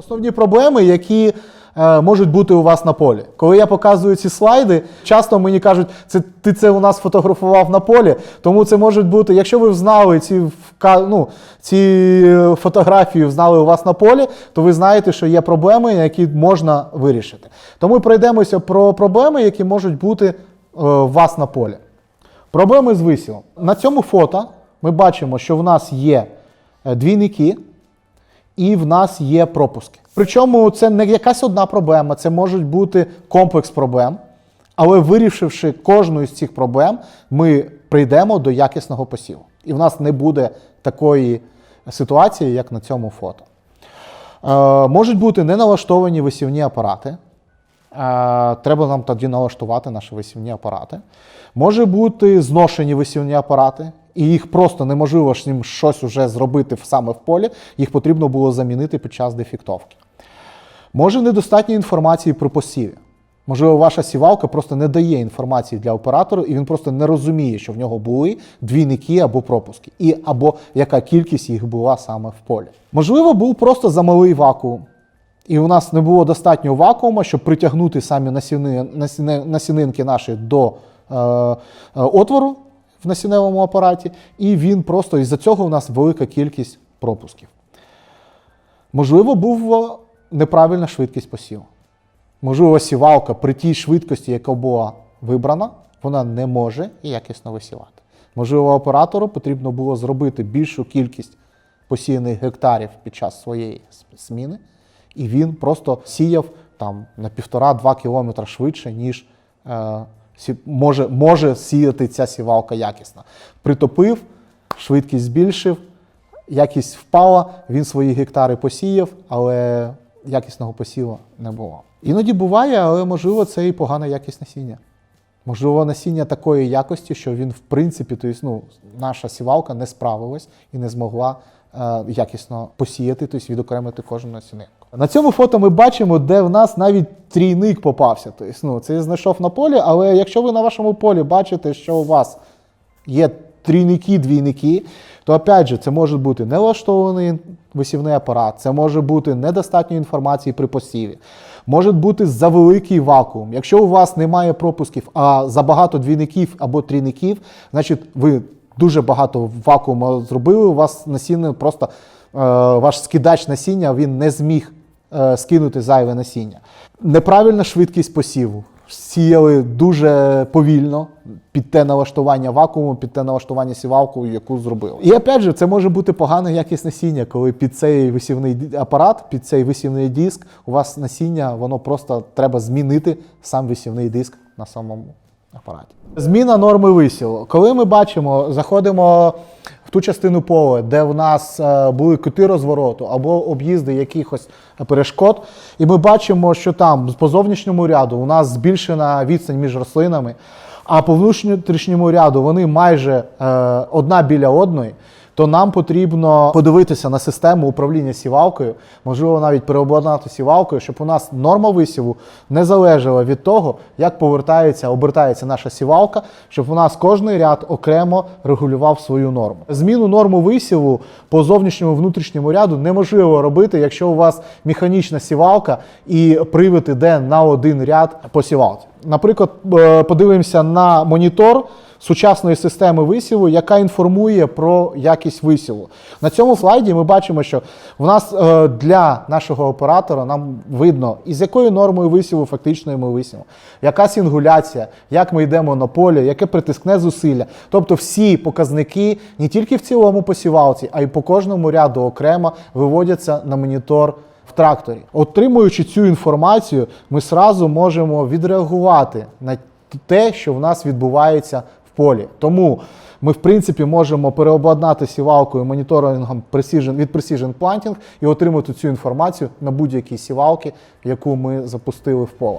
Основні проблеми, які е, можуть бути у вас на полі. Коли я показую ці слайди, часто мені кажуть, це ти це у нас фотографував на полі. Тому це можуть бути, якщо ви знали ці ну, ці фотографії, знали у вас на полі, то ви знаєте, що є проблеми, які можна вирішити. Тому пройдемося про проблеми, які можуть бути е, у вас на полі. Проблеми з висілом. На цьому фото ми бачимо, що в нас є е, двійники і в нас є пропуски. Причому це не якась одна проблема, це можуть бути комплекс проблем. Але вирішивши кожну із цих проблем, ми прийдемо до якісного посіву. І в нас не буде такої ситуації, як на цьому фото. Е, можуть бути неналаштовані висівні апарати. Е, Треба нам тоді налаштувати наші висівні апарати. Може бути зношені висівні апарати, і їх просто неможливо з ним щось уже зробити саме в полі, їх потрібно було замінити під час дефіктовки. Може недостатньо інформації про посіві. Можливо, ваша сівалка просто не дає інформації для оператора, і він просто не розуміє, що в нього були двійники або пропуски, і або яка кількість їх була саме в полі. Можливо, був просто замалий вакуум. І у нас не було достатньо вакуума, щоб притягнути самі насіни, насіни, насінинки наші до е, е, отвору в насінневому апараті, і він просто із-за цього у нас велика кількість пропусків. Можливо, була неправильна швидкість посіву. Можливо, сівалка при тій швидкості, яка була вибрана, вона не може якісно висівати. Можливо, оператору потрібно було зробити більшу кількість посіяних гектарів під час своєї зміни, і він просто сіяв там на півтора-два кілометра швидше, ніж е, може, може сіяти ця сівалка якісно. Притопив, швидкість збільшив, якість впала, він свої гектари посіяв, але якісного посіву не було. Іноді буває, але можливо це і погана якість насіння. Можливо, насіння такої якості, що він, в принципі, тобто, ну, наша сівалка не справилась і не змогла е, якісно посіяти, тобто відокремити кожну насінинку. На цьому фото ми бачимо, де в нас навіть трійник попався. Тобто, ну, це знайшов на полі, але якщо ви на вашому полі бачите, що у вас є трійники, двійники, то опять же, це може бути налаштований висівний апарат, це може бути недостатньо інформації при посіві, може бути завеликий вакуум. Якщо у вас немає пропусків, а забагато двійників або трійників, значить ви дуже багато вакууму зробили, у вас насіння просто е, ваш скидач насіння він не зміг скинути зайве насіння. Неправильна швидкість посіву. Сіяли дуже повільно під те налаштування вакууму, під те налаштування сівалку, яку зробили. І опять же, це може бути погана якість насіння, коли під цей висівний апарат, під цей висівний диск, у вас насіння, воно просто треба змінити сам висівний диск на самому апараті. Зміна норми висіву. Коли ми бачимо, заходимо ту частину поля, де в нас е, були кути розвороту або об'їзди якихось перешкод, і ми бачимо, що там по зовнішньому ряду у нас збільшена відстань між рослинами, а по внутрішньому ряду вони майже е, одна біля одної. То нам потрібно подивитися на систему управління сівалкою, можливо, навіть переобладнати сівалкою, щоб у нас норма висіву не залежала від того, як повертається, обертається наша сівалка, щоб у нас кожний ряд окремо регулював свою норму. Зміну норму висіву по зовнішньому внутрішньому ряду неможливо робити, якщо у вас механічна сівалка і привід іде на один ряд по сівалці. Наприклад, е, подивимося на монітор сучасної системи висіву, яка інформує про якість висіву. На цьому слайді ми бачимо, що в нас е, для нашого оператора нам видно, із якою нормою висіву фактичної ми висівемо, яка сингуляція, як ми йдемо на поле, яке притискне зусилля. Тобто всі показники не тільки в цілому посівалці, а й по кожному ряду окремо виводяться на монітор в тракторі. Отримуючи цю інформацію, ми сразу можемо відреагувати на те, що в нас відбувається в полі. Тому ми, в принципі, можемо переобладнати сівалкою моніторингом Precision, від Precision Planting і отримати цю інформацію на будь-якій сівалки, яку ми запустили в поле.